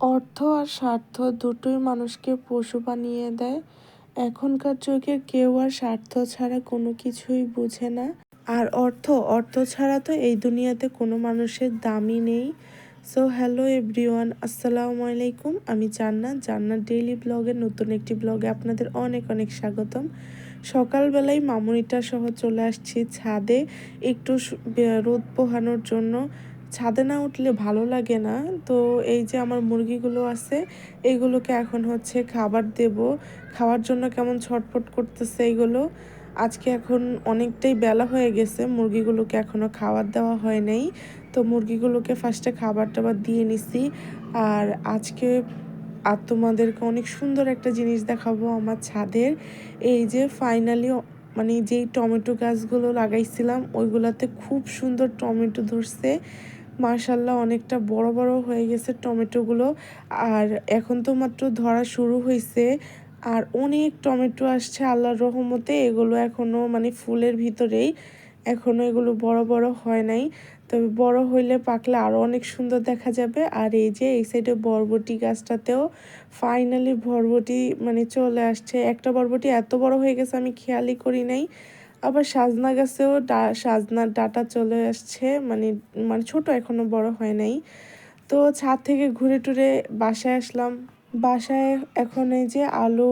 অর্থ আর স্বার্থ দুটোই মানুষকে পশু বানিয়ে দেয়। এখনকার যুগে কেউ আর স্বার্থ ছাড়া কোনো কিছুই বুঝে না। আর অর্থ অর্থ ছাড়া তো এই দুনিয়াতে কোনো মানুষের দামই নেই। সো হ্যালো এভরিওয়ান আসসালামু আলাইকুম। আমি জান্নাত। জান্নাত ডেইলি ব্লগের নতুন একটি ব্লগে আপনাদের অনেক অনেক স্বাগতম। সকালবেলায় মামুনিটা সহ চলে আসছি ছাদে। একটু রোদ পোহানোর জন্য। ছাদে না উঠলে ভালো লাগে না। তো এই যে আমার মুরগিগুলো আছে এইগুলোকে এখন হচ্ছে খাবার দেব। খাওয়ার জন্য কেমন ছটফট করতেছে এইগুলো আজকে এখন অনেকটাই বেলা হয়ে গেছে, মুরগিগুলোকে এখনও খাবার দেওয়া হয় নাই। তো মুরগিগুলোকে ফার্স্টে খাবার টাবার দিয়ে নিছি। আর আজকে, আর তোমাদেরকে অনেক সুন্দর একটা জিনিস দেখাবো আমার ছাদের। এই যে ফাইনালি মানে যেই টমেটো গাছগুলো লাগাইছিলাম, ওইগুলাতে খুব সুন্দর টমেটো ধরছে। মার্শাল্লাহ অনেকটা বড় বড় হয়ে গেছে টমেটোগুলো। আর এখন তো মাত্র ধরা শুরু হয়েছে আর অনেক টমেটো আসছে আল্লাহর রহমতে, এগুলো এখনও মানে ফুলের ভিতরেই। এখনও এগুলো বড় বড় হয় নাই। তবে বড় হইলে পাকলে আরও অনেক সুন্দর দেখা যাবে। আর এই যে এই সাইডে বরবটি গাছটাতেও ফাইনালি বরবটি মানে চলে আসছে। একটা বরবটি এত বড় হয়ে গেছে আমি খেয়ালই করি নাই। আবার সাজনা গাছেও সাজনার ডাটা চলে আসছে মানে মানে ছোট এখনও বড় হয় নাই। তো ছাদ থেকে ঘুরে টুরে বাসায় আসলাম। বাসায় এখন এই যে আলু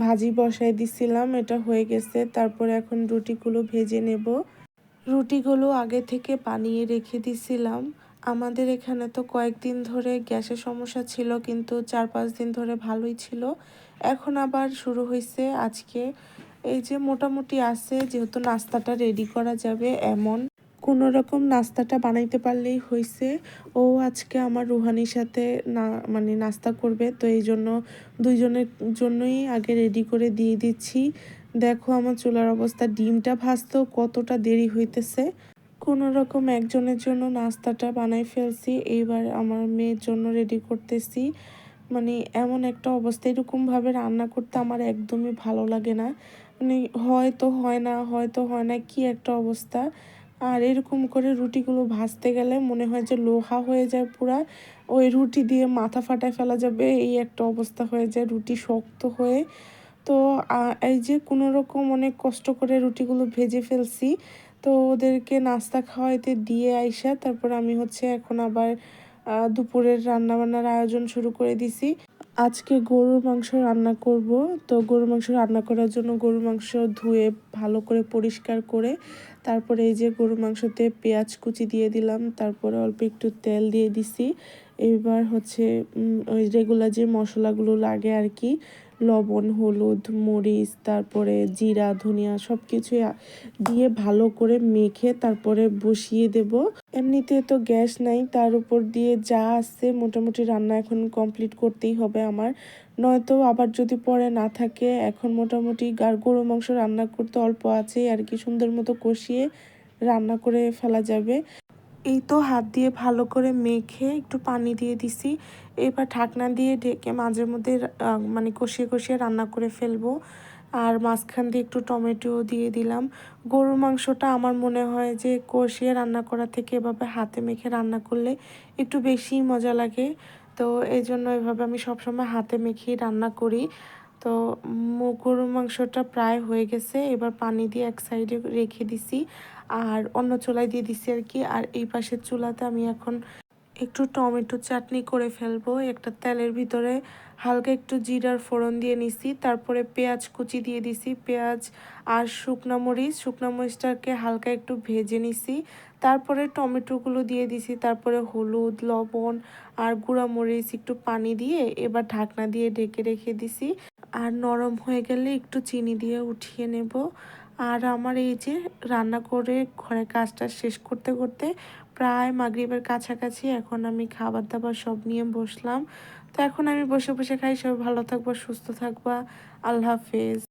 ভাজি বসাই দিছিলাম, এটা হয়ে গেছে। তারপরে এখন রুটিগুলো ভেজে নেব। রুটিগুলো আগে থেকে বানিয়ে রেখে দিছিলাম। আমাদের এখানে তো কয়েকদিন ধরে গ্যাসের সমস্যা ছিল, কিন্তু চার পাঁচ দিন ধরে ভালোই ছিল। এখন আবার শুরু হয়েছে আজকে। এই যে মোটামুটি আছে, যেহেতু নাস্তাটা রেডি করা যাবে এমন। কোনো রকম নাস্তাটা বানাইতে পারলেই হয়েছে ও আজকে আমার রুহানির সাথে না মানে নাস্তা করবে, তো এই জন্য দুইজনের জন্যই আগে রেডি করে দিয়ে দিচ্ছি। দেখো আমার চুলার অবস্থা, ডিমটা ভাজতেও কতটা দেরি হইতেছে। কোনো রকম একজনের জন্য নাস্তাটা বানাই ফেলছি, এইবার আমার মেয়ের জন্য রেডি করতেছি। মানে এমন একটা অবস্থা, এরকমভাবে রান্না করতে আমার একদমই ভালো লাগে না। মানে হয়তো হয় না, হয়তো হয় না, কি একটা অবস্থা। আর এরকম করে রুটিগুলো ভাজতে গেলে মনে হয় যে লোহা হয়ে যায় পুরা। ওই রুটি দিয়ে মাথা ফাটায় ফেলা যাবে, এই একটা অবস্থা হয়ে যায় রুটি শক্ত হয়ে। তো এই যে কোনো রকম অনেক কষ্ট করে রুটিগুলো ভেজে ফেলছি। তো ওদেরকে নাস্তা খাওয়াইতে দিয়ে আইসা, তারপর আমি হচ্ছে এখন আবার দুপুরের রান্নাবান্নার আয়োজন শুরু করে দিছি। আজকে গরুর মাংস রান্না করব। তো গরুর মাংস রান্না করার জন্য গরুর মাংস ধুয়ে ভালো করে পরিষ্কার করে তারপরে এই যে গরুর মাংসতে পেঁয়াজ কুচি দিয়ে দিলাম, তারপরে অল্প একটু তেল দিয়ে দিছি। এবার হচ্ছে ওই রেগুলার যে মশলাগুলো লাগে আর কি লবণ, হলুদ, মরিচ, তারপরে জিরা, ধনিয়া সব কিছু দিয়ে ভালো করে মেখে তারপরে বসিয়ে দেব। এমনিতে তো গ্যাস নাই, তার উপর দিয়ে যা আছে মোটামুটি রান্না এখন কমপ্লিট করতেই হবে আমার। নয়তো আবার যদি পরে না থাকে, এখন মোটামুটি গার গরু মাংস রান্না করতে অল্প আছে আর কি সুন্দর মতো কষিয়ে রান্না করে ফেলা যাবে। এই তো হাত দিয়ে ভালো করে মেখে একটু পানি দিয়ে দিছি। এবার ঢাকনা দিয়ে ঢেকে মাঝে মধ্যে মানে কষিয়ে কষিয়ে রান্না করে ফেলব। আর মাঝখান দিয়ে একটু টমেটো দিয়ে দিলাম। গরুর মাংসটা আমার মনে হয় যে কষিয়ে রান্না করা থেকে এভাবে হাতে মেখে রান্না করলে একটু বেশি মজা লাগে। তো এই জন্য এভাবে আমি সবসময় হাতে মেখেই রান্না করি। তো গরুর মাংসটা প্রায় হয়ে গেছে। এবার পানি দিয়ে এক সাইডে রেখে দিছি আর অন্য চুলায় দিয়ে দিছি আর কি। আর এই পাশের চুলাতে আমি এখন একটু টমেটো চাটনি করে ফেলব। একটা তেলের ভিতরে হালকা একটু জিরার ফোড়ন দিয়ে নিছি। তারপরে পেঁয়াজ কুচি দিয়ে দিছি। পেঁয়াজ আর শুকনা মরিচ। শুকনা মরিচটাকে হালকা একটু ভেজে নিছি। তারপরে টমেটোগুলো দিয়ে দিছি। তারপরে হলুদ, লবণ আর গুঁড়া মরিচ একটু পানি দিয়ে এবার ঢাকনা দিয়ে ঢেকে রেখে দিছি। আর নরম হয়ে গেলে একটু চিনি দিয়ে উঠিয়ে নেব। আর আমার এই যে রান্না করে ঘরে কাজটা শেষ করতে করতে প্রায় মাগরীবের কাছাকাছি এখন আমি খাবার দাবার সব নিয়ে বসলাম। তো এখন আমি বসে বসে খাই। সবাই ভালো থাকব, সুস্থ থাকবা। আল্লাহ হাফেজ।